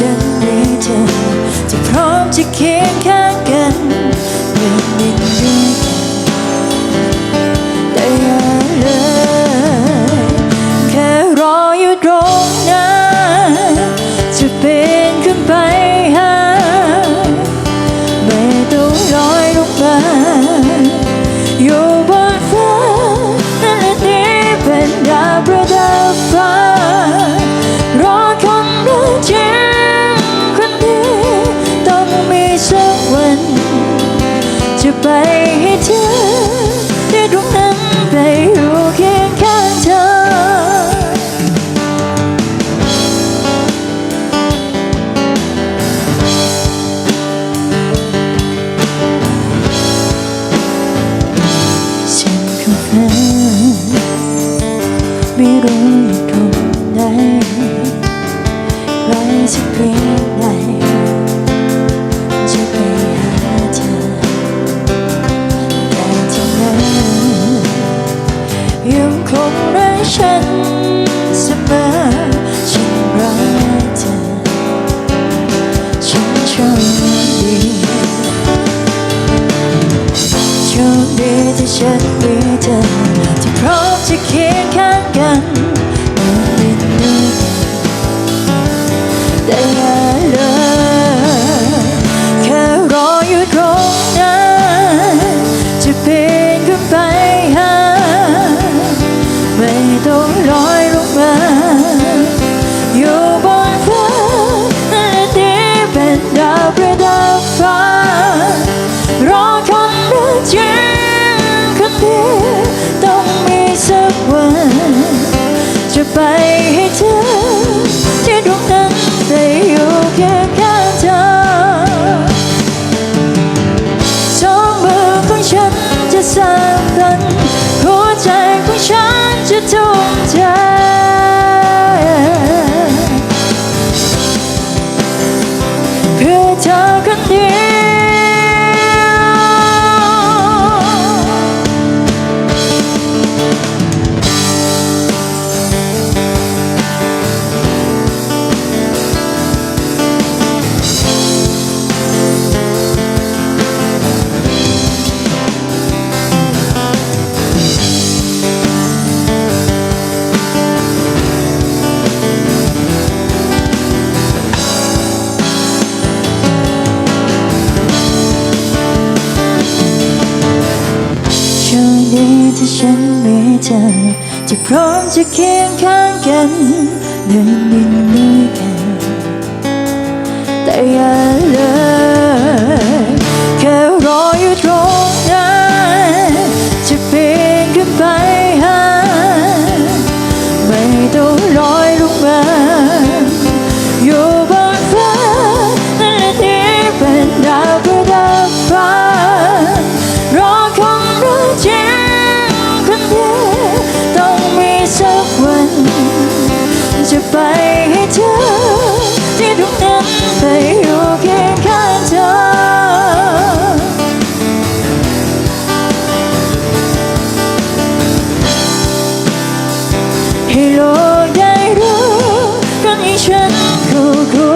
ฉันมีเธอจะพร้อมจะเคียงข้างกันเดินดินด้วยกัน ไปให้เธอที่ตรงนั้นไปอยู่เคียงข้างเธอ ฉันก็ฝันไม่รู้อยู่ตรงไหนไกลสักเพียง คดีที่ฉันมีเธอที่พร้อมจะเคียงข้างกันเดินดินด้วยกันแต่อย่า ทุ่มเทเพื่อเธอคนเดียว โชคดีที่ฉันมีเธอจะพร้อมจะเคียงข้างกันเดินดินด้วยกัน จะไปให้เธอ ที่ตรงนั้นไปอยู่เคียงข้างเธอ ให้โลกได้รู้คนอย่างฉันคู่